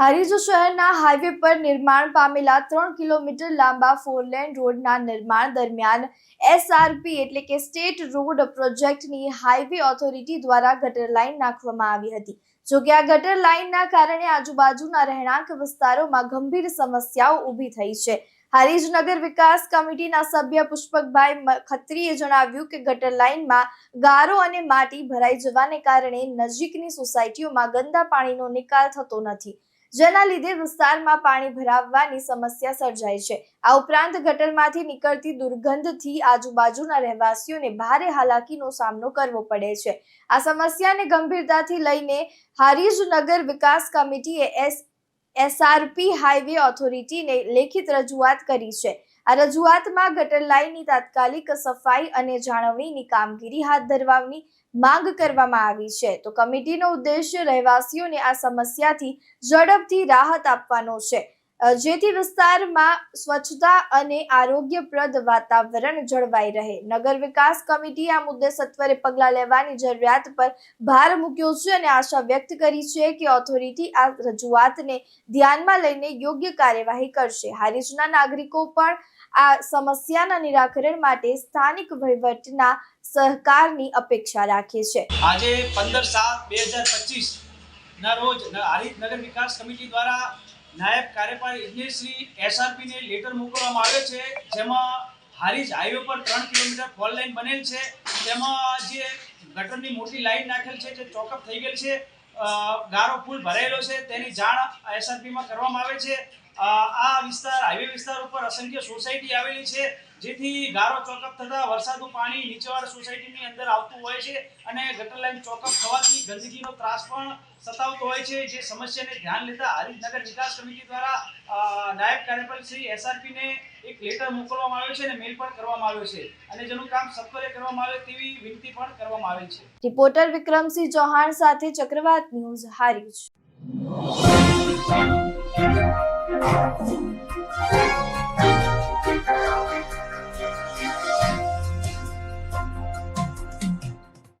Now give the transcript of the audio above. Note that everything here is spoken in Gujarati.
હારીજ શહેરના હાઈવે પર નિર્માણ પામેલા ત્રણ કિલોમીટર લાંબા ફોરલેન રોડના નિર્માણ દરમિયાન એસઆરપી એટલે કે સ્ટેટ રોડ પ્રોજેક્ટની હાઈવે ઓથોરિટી દ્વારા ગટર લાઇન નાખવામાં આવી હતી. જો કે આ ગટર લાઇનના કારણે આજુબાજુના રહેણાંક વિસ્તારોમાં ગંભીર સમસ્યાઓ ઊભી થઈ છે. હારીજ નગર વિકાસ કમિટીના સભ્ય પુષ્પકભાઈ ખત્રીએ જણાવ્યું કે ગટર લાઇનમાં ગારો અને માટી ભરાઈ જવાને કારણે નજીકની સોસાયટીઓમાં ગંદા પાણીનો નિકાલ થતો નથી. જેના લીધે વિસ્તારમાં પાણી ભરાવવાની સમસ્યા સર્જાય છે. આ ઉપરાંત ગટરમાંથી નીકળતી દુર્ગંધથી આજુબાજુના રહેવાસીઓને ભારે હાલાકીનો સામનો કરવો પડે છે. આ સમસ્યાને ગંભીરતાથી લઈને હારીજ નગર વિકાસ કમિટીએ એસ, એસઆરપી હાઈવે ઓથોરિટીને લેખિત રજૂઆત કરી છે. આ રજૂઆતમાં ગટર લાઈનની તાત્કાલિક સફાઈ અને જાળવણીની કામગીરી હાથ ધરવાની માંગ કરવામાં આવી છે. તો કમિટીનો ઉદ્દેશ્ય રહેવાસીઓને આ સમસ્યાથી ઝડપથી રાહત આપવાનો છે. જેથી વિસ્તારમાં સ્વચ્છતા અને આરોગ્યપ્રદ વાતાવરણ જળવાઈ રહે. નગર વિકાસ કમિટી આ મુદ્દે સત્વરે પગલાં લેવાની જરૂરિયાત પર ભાર મૂક્યો છે અને આશા વ્યક્ત કરી છે કે ઓથોરિટી આ રજૂઆતને ધ્યાનમાં લઈને યોગ્ય કાર્યવાહી કરશે. હારીજના નાગરિકો પણ આ સમસ્યાના નિરાકરણ માટે સ્થાનિક વહીવટના સહકારની અપેક્ષા રાખે છે. આજે પંદર સાત બે હજાર પચીસ ના રોજ હારીજ નગર વિકાસ કમિટી દ્વારા નાયબ કાર્યપાલક ઇજનેર શ્રી એસઆરપી લેટર મોકલવામાં આવ્યો છે, જેમાં હારીજ હાઈવે પર ત્રણ કિલોમીટર ફોર લાઈન બનેલ છે, તેમાં જે ગટરની મોટી લાઈન નાખેલ છે, જે ચોકઅપ થઈ ગયેલ છે ગારો પુલ ભરાયેલો છે, તેની જાણ એસઆરપીમાં કરવામાં આવે છે. આ વિસ્તાર, હાઈવે વિસ્તાર ઉપર અસંખ્ય સોસાયટી આવેલી છે, જેથી ગારો ચોકઅપ થતા વરસાદનું પાણી નીચેવાળા સોસાયટીની અંદર આવતું હોય છે અને ગટર લાઈન ચોકઅપ થવાથી ગંદકીનો ત્રાસ પણ સતાવતો હોય છે. જે સમસ્યાને ધ્યાન લેતા હરિજનગર વિકાસ કમિટી દ્વારા નાયબ કાર્યપાલક શ્રી એસઆરપીને એક લેટર મોકલવામાં આવ્યો છે અને મેલ પણ કરવામાં આવ્યો છે. અને જેનું કામ સત્વરે કરવામાં આવે તેવી વિનંતી પણ કરવામાં આવી છે. રિપોર્ટર વિક્રમસિંહ ચૌહાણ સાથે ચક્રવાત ન્યૂઝ, હારીજ. Thank you.